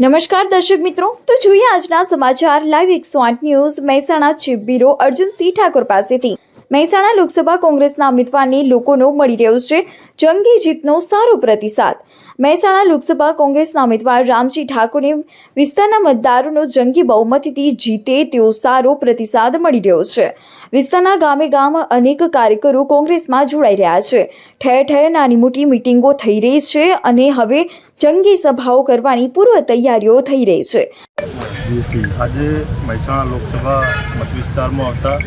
નમસ્કાર દર્શક મિત્રો, તો જોઈએ આજના સમાચાર. લાઈવ એકસો આઠ news, Mahesana chief bureau Arjunsinh Thakor પાસેથી. મહેસાણા લોકસભા કોંગ્રેસના ઉમેદવારને લોકોનો મળી રહ્યો છે જંગી જીતનો સારો પ્રતિસાદ. મહેસાણા લોકસભા કોંગ્રેસના ઉમેદવાર રામજી ઠાકોરને વિસ્તારના મતદારોનો જંગી બહુમતીથી જીતે તેવો સારો પ્રતિસાદ મળી રહ્યો છે. વિસ્તારના ગામે ગામ અનેક કાર્યકરો કોંગ્રેસમાં જોડાઈ રહ્યા છે. ઠેર ઠેર નાની મોટી મિટિંગો થઈ રહી છે અને હવે જંગી સભાઓ કરવાની પૂર્વ તૈયારીઓ થઈ રહી છે. આજે મહેસાણા લોકસભા મત આવતા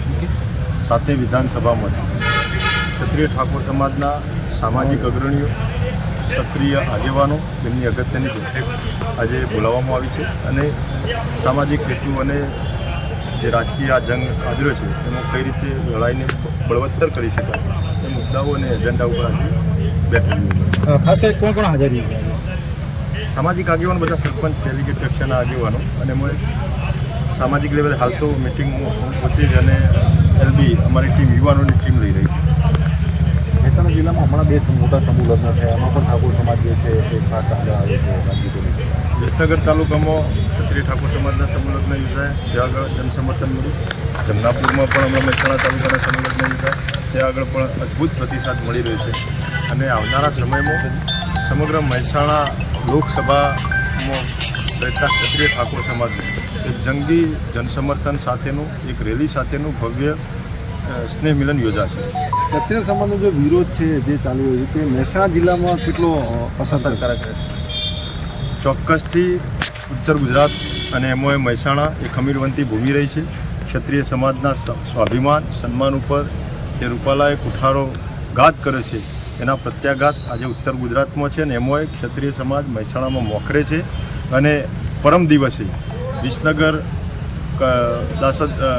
સાતે વિધાનસભામાં ક્ષત્રિય ઠાકોર સમાજના સામાજિક અગ્રણીઓ સક્રિય આગેવાનો તેમની અગત્યની બેઠક આજે બોલાવવામાં આવી છે અને સામાજિક હેતુ અને જે રાજકીય આ જંગ આદર્યો છે એમાં કઈ રીતે લડાઈને બળવત્તર કરી શકાય એ મુદ્દાઓ અને એજન્ડા ઉપર આજે બેઠક ખાસ કરી કોણ કોણ હાજર સામાજિક આગેવાનો બધા સરપંચ ડેલિગેટ કક્ષાના આગેવાનો અને સામાજિક લેવલે હાલ તો મિટિંગ હું પોતે જ અને એલબી અમારી ટીમ યુવાનોની ટીમ લઈ રહી છે. મહેસાણા જિલ્લામાં હમણાં બે મોટા સમૂહ લગ્ન થયા. એમાં પણ ઠાકોર સમાજ જે છે એ ખાસ આગળ આવે છે વિસનગર તાલુકામાં ક્ષત્રિય ઠાકોર સમાજના સમૂહલગ્ન યોજાયા. ત્યાં આગળ જનસમર્થન મળ્યું. જમનાપુરમાં પણ હમણાં મહેસાણા તાલુકાના સમૂહલગ્ન યોજાયા. ત્યાં આગળ પણ અદ્ભુત પ્રતિસાદ મળી રહ્યો છે. અને આવનારા સમયમાં સમગ્ર મહેસાણા લોકસભામાં રહેતા ક્ષત્રિય ઠાકોર સમાજ એક જંગી જનસમર્થન સાથેનું એક રેલી સાથેનું ભવ્ય સ્નેહ મિલન યોજાશે. ક્ષત્રિય સમાજનો જે વિરોધ છે જે ચાલી રહ્યો છે તે મહેસાણા જિલ્લામાં કેટલો અસરકારક છે? ચોક્કસથી ઉત્તર ગુજરાત અને એમોએ મહેસાણા એ ખમીરવંતી ભૂમિ રહી છે. ક્ષત્રિય સમાજના સ્વાભિમાન સન્માન ઉપર જે રૂપાલાએ કુઠારો ઘાત કરે છે એના પ્રત્યાઘાત આજે ઉત્તર ગુજરાતમાં છે અને એમોએ ક્ષત્રિય સમાજ મહેસાણામાં મોખરે છે. અને પરમ દિવસે વિસનગર દાસદ અ,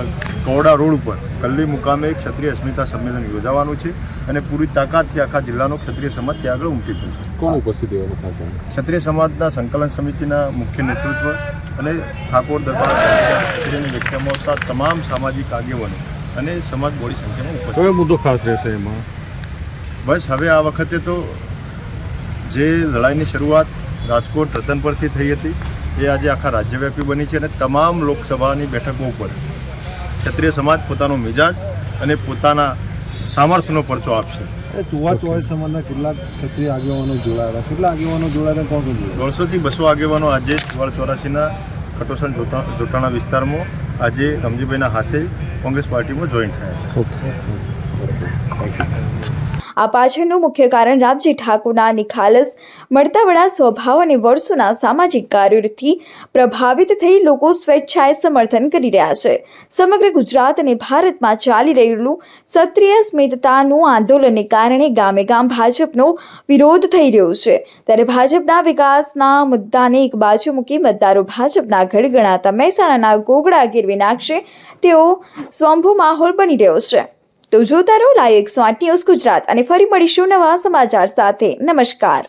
કવડા રોડ ઉપર કલ્લી મુકામે ક્ષત્રિય અસ્મિતા સંમેલન યોજાવાનું છે અને પૂરી તાકાતથી આખા જિલ્લાનો ક્ષત્રિય સમાજ ત્યાં આગળ ઉમટી પડશે કોણ ઉપસ્થિત રહેવાનું ક્ષત્રિય સમાજના સંકલન સમિતિના મુખ્ય નેતૃત્વ અને ઠાકોર દરબાર ક્ષત્રિયની વ્યાખ્યામાં આવતા તમામ સામાજિક આગેવાનો અને સમાજ બોડી સંખ્યામાં ઉપસ્થિત કયો મુદ્દો ખાસ રહેશે એમાં? બસ હવે આ વખતે તો જે લડાઈની શરૂઆત રાજકોટ રતન પરથી થઈ હતી. એ આજે આખા રાજ્યવ્યાપી બની છે અને તમામ લોકસભાની બેઠકો ઉપર ક્ષત્રિય સમાજ પોતાનો મિજાજ અને પોતાના સામર્થ્યનો પરચો આપશે. એ ચુવા ચોવીસ સમાજના કેટલાક ક્ષત્રિય આગેવાનો જોડાયા કેટલા આગેવાનો જોડાયા કોણ કોણ જોડાયા દોઢસોથી બસો આગેવાનો આજે વડ ચોરાસીના ખટોસણ જોતા જોટાણા વિસ્તારમાં આજે રમજીભાઈના હાથે કોંગ્રેસ પાર્ટીમાં જોઈન થયા છે. ઓકે. આ પાછળનું મુખ્ય કારણ રામજી ઠાકોરના નિખાલસ મળતાવડા સ્વભાવ અને વર્ષોના સામાજિક કાર્યોથી પ્રભાવિત થઈ લોકો સ્વેચ્છાએ સમર્થન કરી રહ્યા છે. સમગ્ર ગુજરાત અને ભારતમાં ચાલી રહેલું ક્ષત્રિય સ્મિતતાનું આંદોલનને કારણે ગામે ગામ ભાજપનો વિરોધ થઈ રહ્યો છે. ત્યારે ભાજપના વિકાસના મુદ્દાને એક બાજુ મૂકી મતદારો ભાજપના ગઢ ગણાતા મહેસાણાના ગોગડા ગીરવી નાખશે તેઓ સ્વંભુ માહોલ બની રહ્યો છે. તો જોતા રહો લાઈવ એકસો આઠ ન્યૂઝ ગુજરાત અને ફરી મળીશું નવા સમાચાર સાથે. નમસ્કાર.